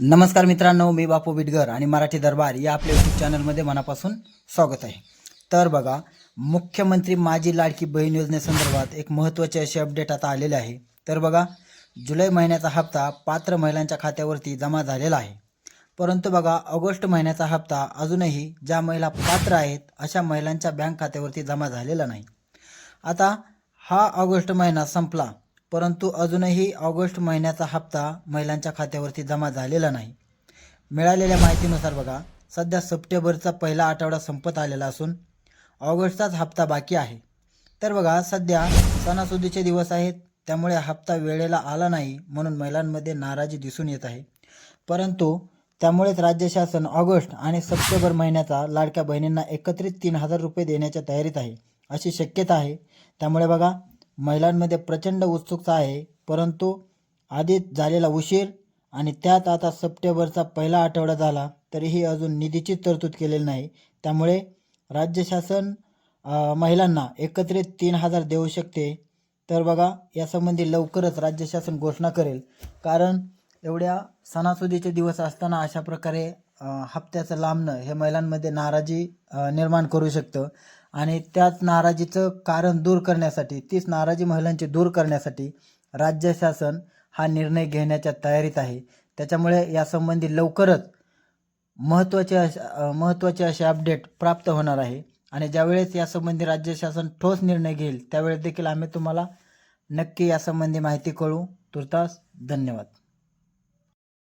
नमस्कार मित्रांनो मी बापू बिटगर आणि मराठी दरबार या आपल्या यूट्यूब चॅनलमध्ये मनापासून स्वागत आहे. तर बघा मुख्यमंत्री माझी लाडकी बहीण योजनेसंदर्भात एक महत्त्वाचे असे अपडेट आता आलेले आहे. तर बघा जुलै महिन्याचा हप्ता पात्र महिलांच्या खात्यावरती जमा झालेला आहे. परंतु बघा ऑगस्ट महिन्याचा हप्ता अजूनही ज्या महिला पात्र आहेत अशा महिलांच्या बँक खात्यावरती जमा झालेला नाही. आता हा ऑगस्ट महिना संपला. परंतु अजूनही ऑगस्ट महिन्याचा हप्ता महिलांच्या खात्यावरती जमा झालेला नाही. मिळालेल्या माहितीनुसार बघा सध्या सप्टेंबरचा पहिला आठवडा संपत आलेला असून ऑगस्टचाच हप्ता बाकी आहे. तर बघा सध्या सणासुदीचे दिवस आहेत त्यामुळे हप्ता वेळेला आला नाही म्हणून महिलांमध्ये नाराजी दिसून येत आहे. परंतु त्यामुळेच राज्य शासन ऑगस्ट आणि सप्टेंबर महिन्याचा लाडक्या बहिणींना एकत्रित तीन हजार रुपये देण्याच्या तयारीत आहे अशी शक्यता आहे. त्यामुळे बघा महिलांमध्ये प्रचंड उत्सुकता आहे परंतु आधीच झालेला उशीर आणि त्यात आता सप्टेंबरचा पहिला आठवडा झाला तरीही अजून निधीची तरतूद केलेली नाही. त्यामुळे राज्य शासन महिलांना एकत्रित तीन हजार देऊ शकते. तर बघा यासंबंधी लवकरच राज्य शासन घोषणा करेल. कारण एवढ्या सणासुदीचे दिवस असताना अशा प्रकारे हप्त्याचं लांबणं हे महिलांमध्ये नाराजी निर्माण करू शकतं. आणि त्याच नाराजीचं कारण दूर करण्यासाठी तीच नाराजी महिलांची दूर करण्यासाठी राज्य शासन हा निर्णय घेण्याच्या तयारीत आहे. त्याच्यामुळे यासंबंधी लवकरच महत्त्वाचे अश महत्त्वाचे असे अपडेट प्राप्त होणार आहे. आणि ज्यावेळेस यासंबंधी राज्य शासन ठोस निर्णय घेईल त्यावेळेस देखील आम्ही तुम्हाला नक्की यासंबंधी माहिती कळू तुर्तास धन्यवाद.